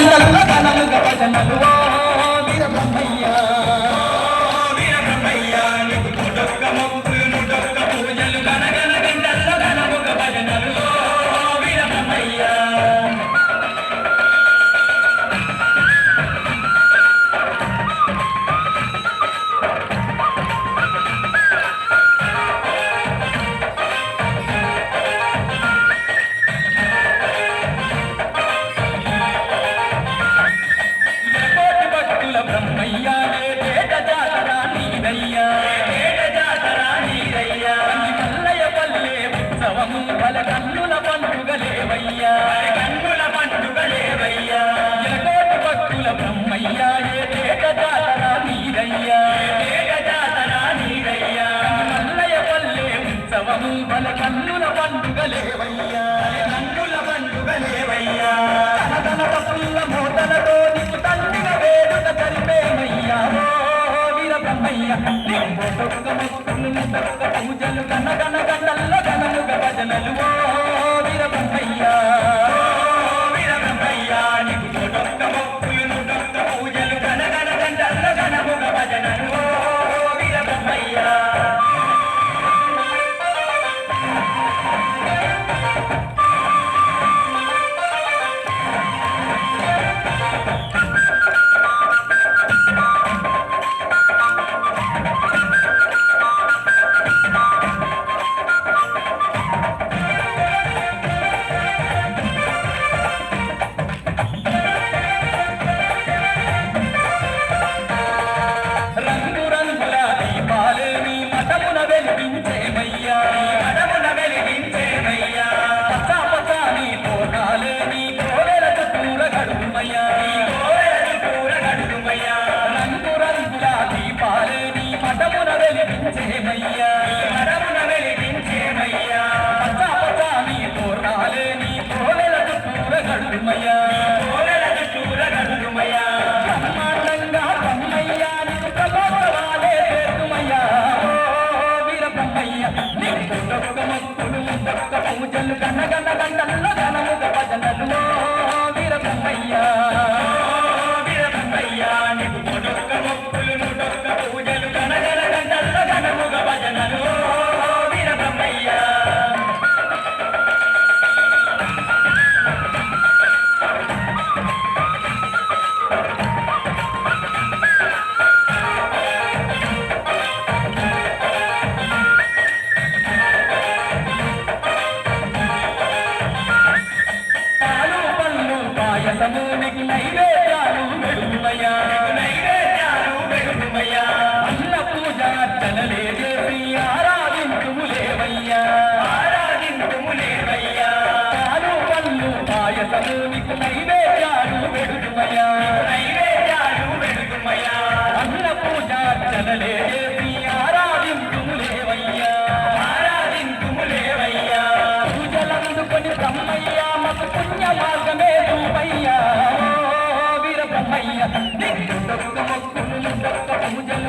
ಜನರು ಜನರು ಜನರು పూజలు కన్న కన్న కన్నలు పూజలు కన్న కన్న గంటల్లో జనలు రసమునికి నైవేద్యాలు మెరుగుమయ్యా నైవేద్యాలు మెరుగుమయ్యా అన్న పూజ అర్చనలే చేసి ఆరాధించుము లేవయ్యా ఆరాధించుము లేవయ్యా పాలు పళ్ళు పాయసమునికి నైవేద్యం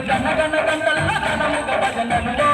గంటలు గంటల్లో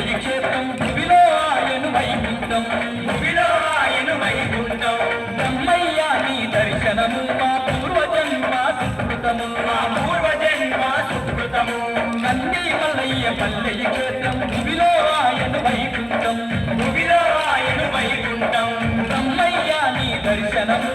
తెలిచేతం భువిలో ఆయను వైకుంఠం భువిలో ఆయను వైకుంఠం నమ్మయ్య నీ దర్శనము మా పూర్వజన్మ సుకృతము మా పూర్వజన్మ సుకృతము నంది మలయ్య పల్లెయ క్షేత్రం భువిలో ఆయను వైకుంఠం భువిలో ఆయను వైకుంఠం నమ్మయ్య నీ దర్శనము